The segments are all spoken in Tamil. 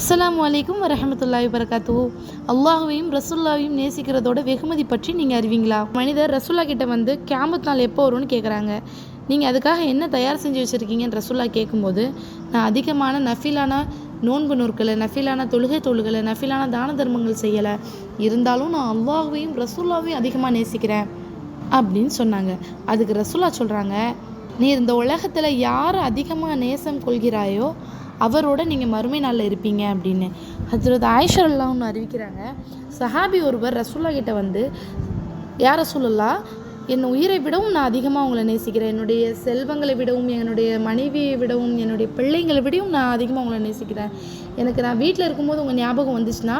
அஸ்லாம் அலைக்கும் வரஹமத்துல்லாஹி வரகாத்து அல்லாஹையும் ரசுல்லாவையும் நேசிக்கிறதோட வெகுமதி பற்றி நீங்கள் அறிவீங்களா? மனிதர் ரசுல்லா கிட்ட வந்து கேமத் நாள் எப்போ வரும்னு கேட்குறாங்க நீங்கள் அதுக்காக என்ன தயார் செஞ்சு வச்சுருக்கீங்கன்னு ரசுல்லா கேட்கும்போது நான் அதிகமான நஃபிலான நோன்பு நூற்களை நஃபிலான தொழுகை தொழுகளை நஃபிலான தான தர்மங்கள் செய்யலை. இருந்தாலும் நான் அல்லாஹையும் ரசுல்லாவையும் அதிகமாக நேசிக்கிறேன் அப்படின்னு சொன்னாங்க. அதுக்கு ரசுல்லா சொல்கிறாங்க நீ இந்த உலகத்தில் யார் அதிகமாக நேசம் கொள்கிறாயோ அவரோட நீங்கள் மறுமை நாளில் இருப்பீங்க அப்படின்னு. ஹஜரத் ஆயிஷா ஒன்று அறிவிக்கிறாங்க. சஹாபி ஒருவர் ரசூல்லா கிட்ட வந்து யார் ரசூலல்லா என் உயிரை விடவும் நான் அதிகமாக உங்களை நேசிக்கிறேன். என்னுடைய செல்வங்களை விடவும் என்னுடைய மனைவியை விடவும் என்னுடைய பிள்ளைங்களை விடவும் நான் அதிகமாக உங்களை நேசிக்கிறேன். எனக்கு நான் வீட்டில் இருக்கும்போது உங்கள் ஞாபகம் வந்துச்சுன்னா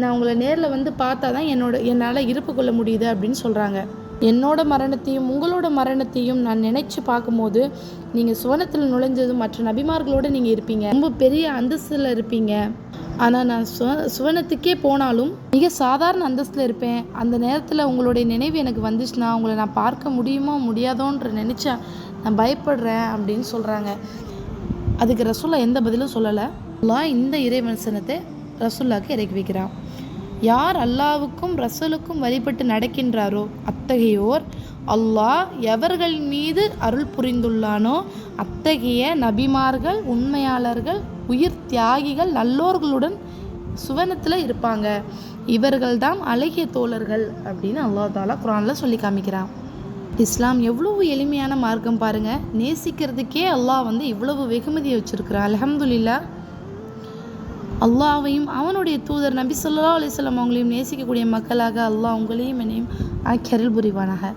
நான் உங்களை நேரில் வந்து பார்த்தா தான் என்னோட என்னால் இருப்பு கொள்ள முடியுது அப்படின்னு சொல்கிறாங்க என்னோட மரணத்தையும் உங்களோட மரணத்தையும் நான் நினைச்சு பார்க்கும்போது நீங்கள் சுவனத்தில் நுழைஞ்சதும் மற்ற நபிமார்களோடு நீங்கள் இருப்பீங்க. ரொம்ப பெரிய அந்தஸ்தில் இருப்பீங்க. ஆனால் நான் சுவ சுவனத்துக்கே போனாலும் மிக சாதாரண அந்தஸ்தில் இருப்பேன். அந்த நேரத்தில் உங்களுடைய நினைவு எனக்கு வந்துச்சுன்னா உங்களை நான் பார்க்க முடியுமோ முடியாதோன்ற நினச்சா நான் பயப்படுறேன் அப்படின்னு சொல்கிறாங்க அதுக்கு ரசூல்லா எந்த பதிலும் சொல்லலை. அல்லாஹ் இந்த இறைவசனத்தை ரசூல்லாவுக்கு இறக்கி வைக்கிறான். யார் அல்லாவுக்கும் ரசூலுக்கும் வழிபட்டு நடக்கின்றாரோ அத்தகையோர் அல்லாஹ் எவர்கள் மீது அருள் புரிந்துள்ளானோ அத்தகைய நபிமார்கள் உண்மையாளர்கள் உயிர் தியாகிகள் நல்லோர்களுடன் சுவனத்தில் இருப்பாங்க. இவர்கள்தான் அழகிய தோழர்கள் அப்படின்னு அல்லாஹ் தாலா குரானில் சொல்லி காமிக்கிறான். இஸ்லாம் எவ்வளவு எளிமையான மார்க்கம் பாருங்கள் நேசிக்கிறதுக்கே அல்லாஹ் வந்து இவ்வளவு வெகுமதியை வச்சிருக்கிறான். அலமதுல்லா அல்லாவையும் அவனுடைய தூதர் நபி சொல்லா அலைஹி அவங்களையும் நேசிக்கக்கூடிய மக்களாக அல்லாஹ் உங்களையும் என்னையும் ஆக்கியரில் புரிவானாக